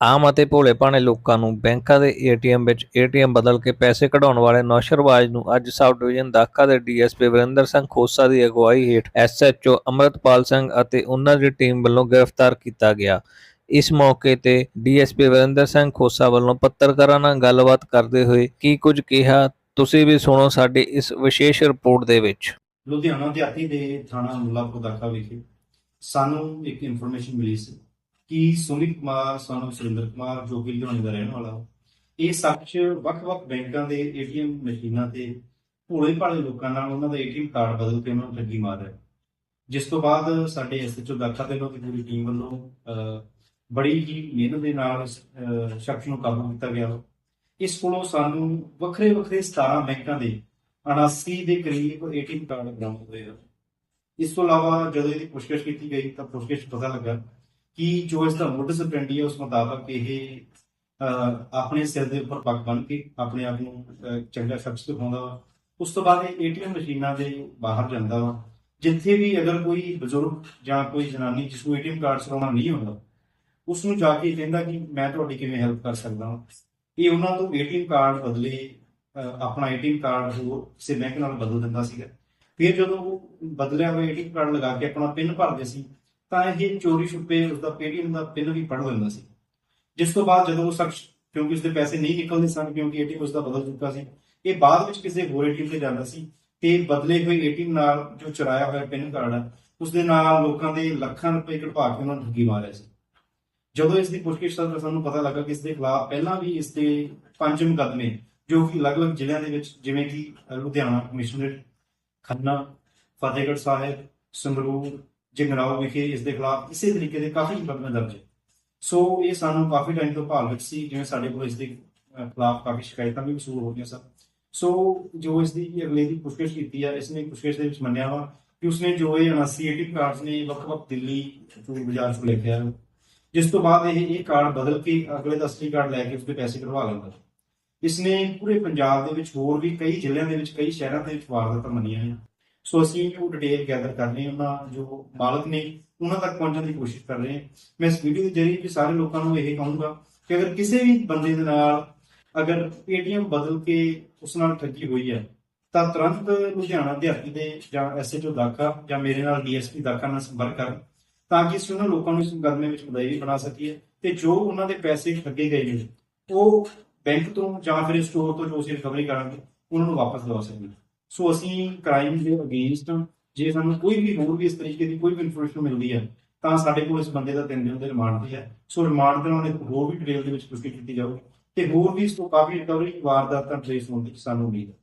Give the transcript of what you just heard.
ਆਮ ਅਤੇ ਭੋਲੇ ਭਾਣੇ ਲੋਕਾਂ ਨੂੰ ਬੈਂਕਾਂ ਦੇ ਏਟੀਐਮ ਵਿੱਚ ਏਟੀਐਮ ਬਦਲ ਕੇ ਪੈਸੇ ਕਢਾਉਣ ਵਾਲੇ ਨੌਸ਼ਰਵਾਜ ਨੂੰ ਅੱਜ ਸਬ ਡਿਵੀਜ਼ਨ ਦਾਖਾ ਦੇ D S P Varinder Singh Khosa ਦੀ ਅਗਵਾਈ ਹੇਠ ਐਸਐਚਓ ਅਮਰਤਪਾਲ ਸਿੰਘ ਅਤੇ ਉਹਨਾਂ ਦੀ ਟੀਮ ਵੱਲੋਂ ਗ੍ਰਿਫਤਾਰ ਕੀਤਾ ਗਿਆ। ਇਸ ਮੌਕੇ ਤੇ ਡੀਐਸਪੀ ਵਰਿੰਦਰ ਸਿੰਘ ਖੋਸਾ ਵੱਲੋਂ ਪੱਤਰਕਾਰਾਂ ਨਾਲ ਗੱਲਬਾਤ ਕਰਦੇ ਹੋਏ ਕੀ ਕੁਝ ਕਿਹਾ, ਤੁਸੀਂ ਵੀ ਸੁਣੋ ਸਾਡੀ ਇਸ ਵਿਸ਼ੇਸ਼ ਰਿਪੋਰਟ ਦੇ ਵਿੱਚ। ਲੁਧਿਆਣਾ ਦਿਹਾਤੀ ਦੇ ਥਾਣਾ ਮੁੱਲਾਪੁਰ ਦਾਖਾ ਵਿਖੇ ਸਾਨੂੰ ਇੱਕ ਇਨਫੋਰਮੇਸ਼ਨ ਮਿਲੀ ਸੀ ਕਿ ਸੁਮਿਤ ਕੁਮਾਰ, ਸਾਨੂੰ ਸੁਰਿੰਦਰ ਕੁਮਾਰ, ਜੋ ਕਿ ਲੁਧਿਆਣੇ ਦਾ ਰਹਿਣ ਵਾਲਾ, ਇਹ ਸੱਚ ਵੱਖ-ਵੱਖ ਬੈਂਕਾਂ ਦੇ ਏਟੀਐਮ ਮਸ਼ੀਨਾਂ ਤੇ ਭੋਲੇ ਭਾਲੇ ਲੋਕਾਂ ਨਾਲ ਉਹਨਾਂ ਦਾ ਏਟੀਐਮ ਕਾਰਡ ਬਦਲ ਕੇ ਉਹਨਾਂ ਨੂੰ ਠੱਗੀ ਮਾਰ ਰਿਹਾ ਜਿਸ ਤੋਂ ਬਾਅਦ ਸਾਡੇ ਐਸਐਚਓ ਦਾਖਾ ਦੇ ਲੋਕ ਪੂਰੀ ਟੀਮ ਵੱਲੋਂ ਬੜੀ ਹੀ ਮਿਹਨਤ ਦੇ ਨਾਲ ਸ਼ਖਸ ਨੂੰ ਕਾਬੂ ਕੀਤਾ ਗਿਆ। ਇਸ ਕੋਲੋਂ ਸਾਨੂੰ ਵੱਖਰੇ ਵੱਖਰੇ 17 ਬੈਂਕਾਂ ਦੇ 79 ਦੇ ਕਰੀਬ ਏਟੀਐਮ ਕਾਰਡ ਬਰਾਮਦ ਹੋਏ ਇਸ ਤੋਂ ਇਲਾਵਾ ਜਦੋਂ ਇਹਦੀ ਪੁੱਛਗਿੱਛ ਕੀਤੀ ਗਈ ਤਾਂ ਪੁੱਛਗਿੱਛ ਪਤਾ ਲੱਗਾ ਕਿ ਜੋ ਇਸ ਦਾ ਮੋਡਸ ਆਪਰੈਂਡੀ ਹੈ, ਉਸ ਇਹ ਆਪਣੇ ਸਿਰ ਦੇ ਉੱਪਰ ਪੱਗ ਬੰਨ੍ਹ ਕੇ ਆਪਣੇ ਆਪ ਨੂੰ ਚੰਗਾ ਸ਼ਖਸ ਦਿਖਾਉਂਦਾ ਵਾ। ਉਸ ਤੋਂ ਬਾਅਦ ਇਹ ਏਟੀਐਮ ਮਸ਼ੀਨਾਂ ਦੇ ਬਾਹਰ ਜਾਂਦਾ ਵਾ। ਜਿੱਥੇ ਵੀ ਅਗਰ ਕੋਈ ਬਜ਼ੁਰਗ ਜਾਂ ਕੋਈ ਜਨਾਨੀ ਜਿਸ ਨੂੰ ਏਟੀਐਮ ਕਾਰਡ ਚਲਾਉਣਾ ਨਹੀਂ ਆਉਂਦਾ, ਉਸ ਨੂੰ ਜਾ ਕੇ ਕਹਿੰਦਾ ਕਿ ਮੈਂ ਤੁਹਾਡੀ ਕਿਵੇਂ ਹੈਲਪ ਕਰ ਸਕਦਾ ਹਾਂ ਇਹ ਉਹਨਾਂ ਤੋਂ ਏਟੀਐਮ ਕਾਰਡ ਬਦਲੇ ਆਪਣਾ ਏਟੀਐਮ ਕਾਰਡ ਹੋਰ ਕਿਸੇ ਬੈਂਕ ਨਾਲ ਬਦਲ ਦਿੰਦਾ ਸੀਗਾ। ਫਿਰ ਜਦੋਂ ਉਹ ਬਦਲਿਆ ਹੋਇਆ ਏਟੀਐਮ ਕਾਰਡ ਲਗਾ ਕੇ ਆਪਣਾ ਪਿੰਨ ਭਰਦੇ ਸੀ ਤਾਂ ਇਹ ਚੋਰੀ ਛੁਪੇ ਉਸਦਾ ਪੇਟੀਐਮ ਦਾ ਪਿੰਨ ਵੀ ਪੜ ਲੈਂਦਾ ਸੀ। ਜਿਸ ਤੋਂ ਬਾਅਦ ਜਦੋਂ ਉਹ ਸ਼ਖਸ, ਕਿਉਂਕਿ ਉਸਦੇ ਪੈਸੇ ਨਹੀਂ ਨਿਕਲਦੇ ਸਨ, ਕਿਉਂਕਿ ਏਟੀਐਮ ਉਸਦਾ ਬਦਲ ਚੁੱਕਾ ਸੀ, ਇਹ ਬਾਅਦ ਵਿੱਚ ਕਿਸੇ ਹੋਰ ਏਟੀਐਮ ਤੇ ਜਾਂਦਾ ਸੀ ਤੇ ਬਦਲੇ ਹੋਏ ਏਟੀਐਮ ਨਾਲ ਜੋ ਚੁਰਾਇਆ ਹੋਇਆ ਪਿੰਨ ਕਾਰਡ ਹੈ ਉਸਦੇ ਨਾਲ ਲੋਕਾਂ ਦੇ ਲੱਖਾਂ ਰੁਪਏ ਕਢਵਾ ਕੇ ਉਹਨਾਂ ਨੂੰ ਠੱਗੀ ਮਾਰਿਆ ਸੀ। ਜਦੋਂ ਇਸ ਦੀ ਪੁੱਛਗਿੱਛ ਦਾ ਸਾਨੂੰ ਪਤਾ ਲੱਗਾ ਕਿ ਇਸ ਦੇ ਖਿਲਾਫ ਪਹਿਲਾਂ ਵੀ ਇਸ ਦੇ ਪੰਜ ਮੁਕੱਦਮੇ, ਜੋ ਕਿ ਅਲੱਗ-ਅਲੱਗ ਜ਼ਿਲ੍ਹਿਆਂ ਦੇ ਵਿੱਚ, ਜਿਵੇਂ ਕਿ ਲੁਧਿਆਣਾ ਕਮਿਸ਼ਨਰੇਟ, ਖੰਨਾ, ਫਤਿਹਗੜ੍ਹ ਸਾਹਿਬ, ਸੰਗਰੂਰ ਜੰਗਰਾਓ ਵਿਖੇ ਇਸ ਦੇ ਖਿਲਾਫ ਇਸੇ ਤਰੀਕੇ ਦੇ ਕਾਫੀ ਮੁਕੱਦਮੇ ਦਰਜ ਹੈ। ਸੋ ਇਹ ਸਾਨੂੰ ਕਾਫੀ ਟਾਈਮ ਤੋਂ ਭਾਲ ਵਿੱਚ ਸੀ, ਜਿਵੇਂ ਸਾਡੇ ਕੋਲ ਇਸ ਦੇ ਖਿਲਾਫ ਕਾਫੀ ਸ਼ਿਕਾਇਤਾਂ ਵੀ ਵਸੂਲ ਹੋ ਗਈਆਂ ਸਨ। ਸੋ ਜੋ ਇਸ ਦੀ ਅਗਲੇ ਦੀ ਪੁੱਛਗਿੱਛ ਕੀਤੀ ਹੈ ਇਸ ਨੇ ਪੁੱਛਗਿੱਛ ਦੇ ਵਿੱਚ ਮੰਨਿਆ ਵਾ ਕਿ ਉਸਨੇ ਜੋ ਇਹ 79 ਏਟੀਐਮ ਕਾਰਡਸ ਨੇ ਵੱਖ-ਵੱਖ ਦਿੱਲੀ ਚੋਰੀ ਬਾਜ਼ਾਰ ਤੋਂ ਲੈ ਕੇ ਆਇਆ ਜਿਸ ਤੋਂ ਬਾਅਦ ਇਹ ਇਹ ਕਾਰਡ ਬਦਲ ਕੇ ਅਗਲੇ ਦਾ ਅਸਲੀ ਕਾਰਡ ਲੈ ਕੇ ਉਸਦੇ ਪੈਸੇ ਕਢਵਾ ਲੈਂਦਾ। ਇਸਨੇ ਪੂਰੇ ਪੰਜਾਬ ਦੇ ਵਿੱਚ ਹੋਰ ਵੀ ਕਈ ਜ਼ਿਲ੍ਹਿਆਂ ਦੇ ਵਿੱਚ, ਕਈ ਸ਼ਹਿਰਾਂ ਦੇ ਵਿੱਚ ਵਾਰਦਾਤਾਂ ਮੰਨੀਆਂ ਹਨ ਸੋ ਅਸੀਂ ਉਹ ਡਿਟੇਲ ਗੈਦਰ ਕਰ ਰਹੇ ਹਾਂ, ਉਹਨਾਂ ਜੋ ਮਾਲਕ ਨੇ ਉਹਨਾਂ ਤੱਕ ਪਹੁੰਚਣ ਦੀ ਕੋਸ਼ਿਸ਼ ਕਰ ਰਹੇ ਹਾਂ। ਮੈਂ ਇਸ ਵੀਡੀਓ ਦੇ ਜ਼ਰੀਏ ਵੀ ਸਾਰੇ ਲੋਕਾਂ ਨੂੰ ਇਹ ਕਹੂੰਗਾ ਕਿ ਅਗਰ ਕਿਸੇ ਵੀ ਬੰਦੇ ਦੇ ਨਾਲ ਅਗਰ ਏਟੀਐਮ ਬਦਲ ਕੇ ਉਸ ਨਾਲ ਠੱਗੀ ਹੋਈ ਹੈ, ਤਾਂ ਤੁਰੰਤ ਲੁਧਿਆਣਾ ਦਿਹਾਤੀ ਦੇ ਜਾਂ ਐਸਐਚਓ ਦਾਖਾ ਜਾਂ ਮੇਰੇ ਨਾਲ ਡੀਐਸਪੀ ਦਾਖਾ ਨਾਲ ਸੰਪਰਕ ਕਰਨ, ਤਾਂ ਕਿ ਅਸੀਂ ਉਹਨਾਂ ਲੋਕਾਂ ਨੂੰ ਇਸ ਮੁਕੱਦਮੇ ਵਿੱਚ ਮੁਦਈ ਬਣਾ ਸਕੀਏ ਤੇ ਜੋ ਉਹਨਾਂ ਦੇ ਪੈਸੇ ਠੱਗੇ ਗਏ ਨੇ, ਉਹ ਬੈਂਕ ਤੋਂ ਜਾਂ ਫਿਰ ਸਟੋਰ ਤੋਂ ਜੋ ਅਸੀਂ ਰਿਕਵਰੀ ਕਰਾਂਗੇ, ਉਹਨਾਂ ਨੂੰ ਵਾਪਸ ਲਵਾ ਸਕੀਏ। ਸੋ ਅਸੀਂ ਕ੍ਰਾਈਮ ਦੇ ਅਗੇਂਸਟ ਜੇ ਸਾਨੂੰ ਕੋਈ ਵੀ ਹੋਰ ਵੀ ਇਸ ਤਰੀਕੇ ਦੀ ਕੋਈ ਵੀ ਇਨਫੋਰਮੇਸ਼ਨ ਮਿਲਦੀ ਹੈ, ਤਾਂ ਸਾਡੇ ਕੋਲ ਇਸ ਬੰਦੇ ਦਾ ਤਿੰਨ ਦਿਨ ਦੇ ਰਿਮਾਂਡ ਤੇ ਹੈ। ਸੋ ਰਿਮਾਂਡ ਦੇ ਨਾਲ ਹੋਰ ਵੀ ਡਿਟੇਲ ਦੇ ਵਿੱਚ ਪੁਸ਼ਟੀ ਕੀਤੀ ਜਾਊਗੀ ਤੇ ਹੋਰ ਵੀ ਇਸ ਤੋਂ ਕਾਫੀ ਰਿਕਵਰੀ ਵਾਰਦਾਤਾਂ ਟ੍ਰੇਸ ਹੋਣ ਦੀ ਸਾਨੂੰ ਉਮੀਦ ਹੈ।